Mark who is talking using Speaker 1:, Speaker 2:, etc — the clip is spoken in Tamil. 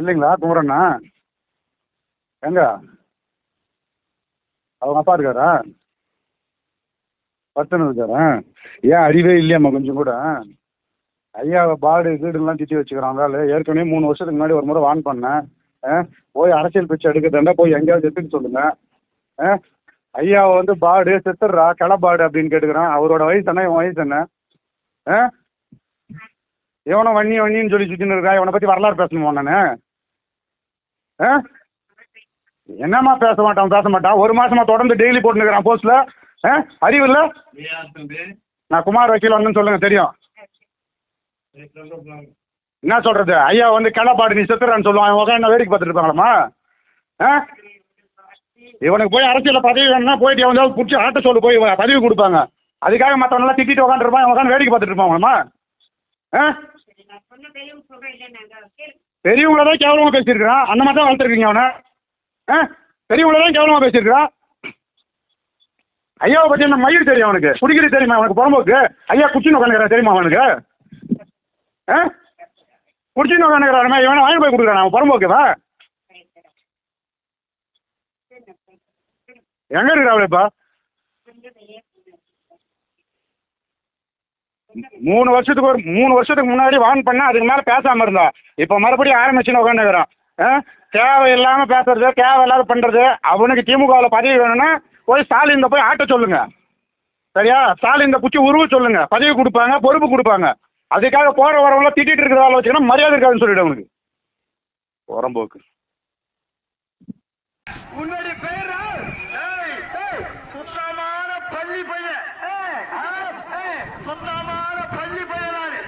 Speaker 1: இல்லைங்களா? குமரண்ணா? எங்க? அவங்க அப்பா இருக்காரா? பத்துன்னு இருக்காரா? ஏன் அறிவே இல்லையாம்மா கொஞ்சம் கூட? ஐயா பாடு வீடுலாம் திட்டி வச்சுக்கிறான் ஆளு. ஏற்கனவே மூணு வருஷத்துக்கு முன்னாடி ஒரு முறை வான் பண்ணேன். ஆ, போய் அரசியல் பிச்சை எடுக்கிறதா போய் எங்கேயாவது எடுத்துன்னு சொல்லுங்க. ஆ, ஐயாவை வந்து பாடு செத்துடுறா கிளபாடு அப்படின்னு கேட்டுக்கிறான். அவரோட வயசு என்ன இவன் வயசு என்ன? ஆ? இவனை வண்ணி வண்ணின்னு சொல்லி சுற்றின்னு இருக்கா? இவனை பற்றி வரலாறு பேசணுமா நான் ஆ? என்னம்மா பேச மாட்டான் பேச மாட்டான்? ஒரு மாசமா தொடர்ந்து டெய்லி போட்டுருக்கிறான் போஸ்ட்ல ஆ? அறிவு இல்லை? நான் குமார் வக்கீல் வந்து சொல்லுங்க தெரியும். என்ன சொல்றது? ஐயா வந்து கிளப்பாடு நீ செத்துறான்னு சொல்லுவான். உங்க என்ன வேடிக்கை பார்த்துட்டு இருப்பாங்களாம்மா? ஆ? இவனுக்கு போய் அரசியலில் பதவி வேணும்னா போயிட்டு எவனாவது பிடிச்சி ஆட்ட சொல்லு போய் பதவி கொடுப்பாங்க. அதுக்காக மற்றவனெல்லாம் திட்டிட்டு உட்காந்துருப்பான் உட்காந்து வேடிக்கை பார்த்துட்டு இருப்பாங்களாம்மா ஆ? பெரியவங்கள தான் கேவலமாக பேசியிருக்கிறான் அந்த மாதிரி தான் வளர்த்துருக்கீங்க அவனை. ஆ? பெரியவங்கள தான் கேவலமாக பேசியிருக்கிறான் ஐயாவை பற்றி என்ன மயிர் தெரியும் அவனுக்கு? குடிக்கிறது தெரியுமா அவனுக்கு புறம்போக்கு? ஐயா குச்சின்னு உட்காந்துக்கிறான் தெரியுமா அவனுக்கு? ஆ? குடிச்சின்னு உட்காந்துக்கிறான் இவனை வாங்கி போய் கொடுக்குறான்? அவன் புறம்போக்குவா? எங்கே இருக்கிறாள் இப்போ? மூணு வருஷத்துக்கு ஒரு மூணு வருஷத்துக்கு முன்னாடி வான் பண்ண அதுக்கு மேலே பேசாமல் இருந்தா. இப்போ மறுபடியும் ஆரம்பிச்சுன்னு உட்காந்துக்கிறான் ஆ? தேவையில்லாமல் பேசுறது தேவையில்லாத பண்ணுறது அவனுக்கு திமுகவில் பதவி வேணும்னா போய் ஸ்டாலின் போய் ஆட்ட சொல்லுங்க. சரியா? ஸ்டாலின் குச்சி உருவ சொல்லுங்க. பதவி கொடுப்பாங்க பொறுப்பு கொடுப்பாங்க. அதுக்காக போகிற வரவங்கள திட்டிட்டு இருக்கிறதால வச்சுக்கணும் மரியாதை இருக்காதுன்னு சொல்லிடு அவனுக்கு. உரம்போக்கு
Speaker 2: உன்னுடைய சுத்தமான பள்ளி பையன். பள்ளி பயனாளி